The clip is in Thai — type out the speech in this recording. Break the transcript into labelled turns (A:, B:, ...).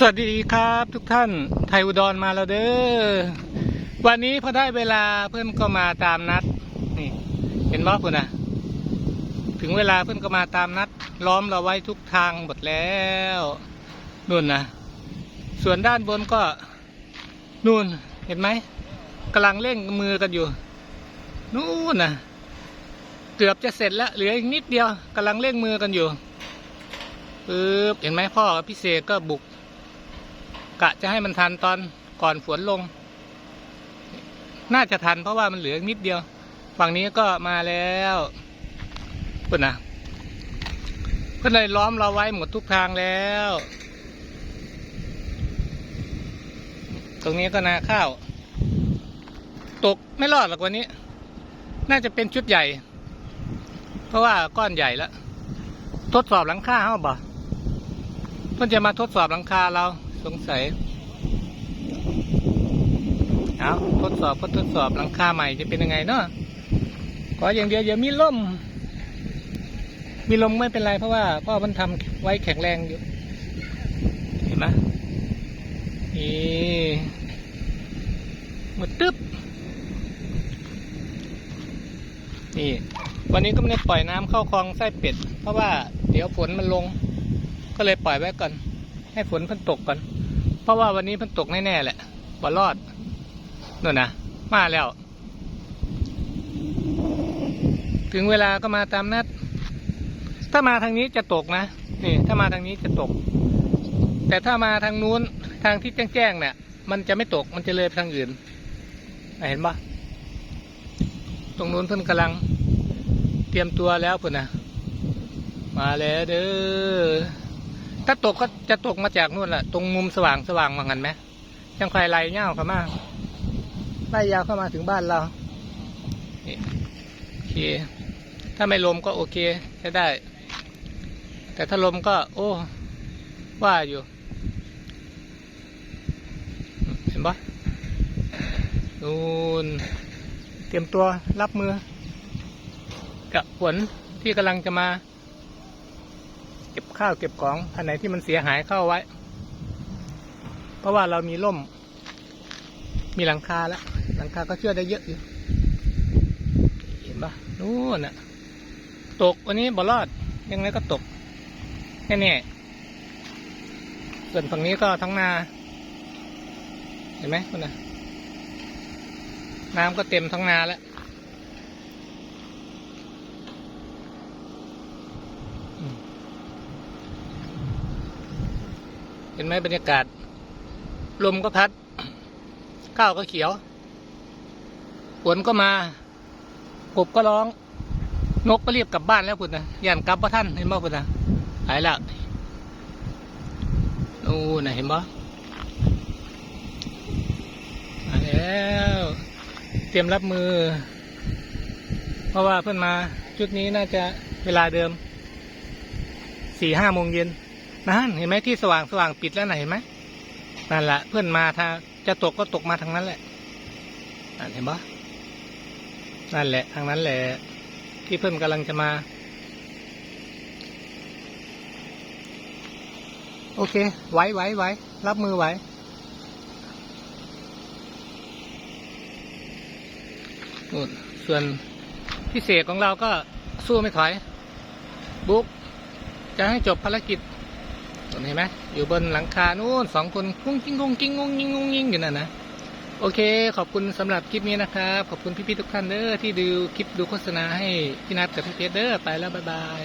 A: สวัสดีครับทุกท่านไทยอุดรมาแล้วเด้อวันนี้พอได้เวลาเพื่อนก็มาตามนัด นี่ เห็นบ่คุณนะถึงเวลาเพื่อนก็มาตามนัด ล้อมเราไว้ทุกทางหมดแล้วนู่นนะส่วนด้านบนก็นู่นเห็นไหมกำลังเร่งมือกันอยู่ นู่นนะเกือบจะเสร็จแล้วเหลืออีกนิดเดียวกำลังเร่งมือกันอยู่ปึ๊บเห็นไหมพ่อพี่เสกก็บุก กะจะให้มันทันตอนก่อนฝนลง น่าจะทันเพราะว่ามันเหลือนิดเดียว ฝั่งนี้ก็มาแล้วเพื่อนนะเพื่อนเลยล้อมเราไว้หมดทุกทางแล้ว ตรงนี้ก็นาข้าว ตกไม่รอดหรอกวันนี้ น่าจะเป็นชุดใหญ่ เพราะว่าก้อนใหญ่แล้ว ทดสอบหลังคาเขาบ่เพื่อนจะมาทดสอบหลังคาเรา สงสัย เอาทดสอบก็ทดสอบหลังคาใหม่จะเป็นยังไงเนาะขออย่างเดียวอย่ามีลมมีลมไม่เป็นไรเพราะว่าพ่อมันทำไว้แข็งแรงอยู่ เห็นไหมนี่หมดตึ๊บ นี่ วันนี้ก็ไม่ได้ปล่อยน้ำเข้าคลองไส้เป็ด เพราะว่าเดี๋ยวฝนมันลง ก็เลยปล่อยไว้ก่อน ให้ฝนพิ่นตกก่อน เพราะว่าวันนี้พิ่นตกแน่ๆแหละบ่รอดนู่นนะมาแล้ว ถึงเวลาก็มาตามนัด ถ้ามาทางนี้จะตกนะนี่ ถ้ามาทางนี้จะตก แต่ถ้ามาทางนู้นทางที่แจ้งๆเนี่ยมันจะไม่ตกมันจะเลยไปทางอื่น เห็นปะตรงนู้นเพิ่นกำลัง เตรียมตัวแล้วพุ่นนะมาแล้วเด้อ ถ้าตกก็จะตกมาจากนู่นแหละตรงมุมสว่างสว่างว่างันไหมยังใครไล่เง่าเข้ามาไล่ยาวเข้ามาถึงบ้านเราโอเค ถ้าไม่ลมก็โอเคใช้ได้ แต่ถ้าลมก็ โอ้ ว่าอยู่ เห็นปะนูนเตรียมตัวรับมือ กับฝนที่กำลังจะมา ก็บข้าวเก็บของอันไหนที่มันเสียหายเข้าไว้ เพราะว่าเรามีร่ม มีหลังคาแล้ว หลังคาก็เชื่อได้เยอะอยู่ เห็นปะนู่นน่ะ ตกวันนี้บ่รอด ยังไงก็ตกแน่ๆส่วนฝั่งนี้ก็ทั้งนา เห็นไหมคุณน่ะน้ำก็เต็มทั้งนาแล้ว เห็นไหมบรรยากาศ ลมก็พัด ข้าวก็เขียว ฝนก็มากบก็ร้อง นกก็รีบกลับบ้านแล้วพุ่นนะย่านกลับพ่ท่านเห็นบ่พุ่นนะหายแล้วนู่นนะเห็นบ่มาแล้ว เตรียมรับมือ เพราะว่าเพื่อนมาชุดนี้น่าจะเวลาเดิมสี่ห้าโมงเย็น นั่นเห็นไหมที่สว่างสว่างปิดแล้วไหนเห็นไหมนั่นแหละเพื่อนมาถ้าจะตกก็ตกมาทางนั้นแหละนั่นเห็นปะนั่นแหละ ทางนั้นแหละ ที่เพื่อนกำลังจะมา โอเคไหวไหวไหวรับมือไวนู่นส่วนพิเศษของเราก็สู้ไม่ถอย บุ๊กจะให้จบภารกิจ เห็นไหมอยู่บนหลังคานู่นสองคนกุ้งกิ้งกุ้งกิ้งกุ้งกิ้งกุ้งกิ้งอยู่นั่นนะโอเค ขอบคุณสำหรับคลิปนี้นะครับ ขอบคุณพี่ๆทุกท่านเด้อที่ดูคลิปดูโฆษณาให้พี่นัทกับพี่เพชรเด้อไปแล้วบ๊ายบาย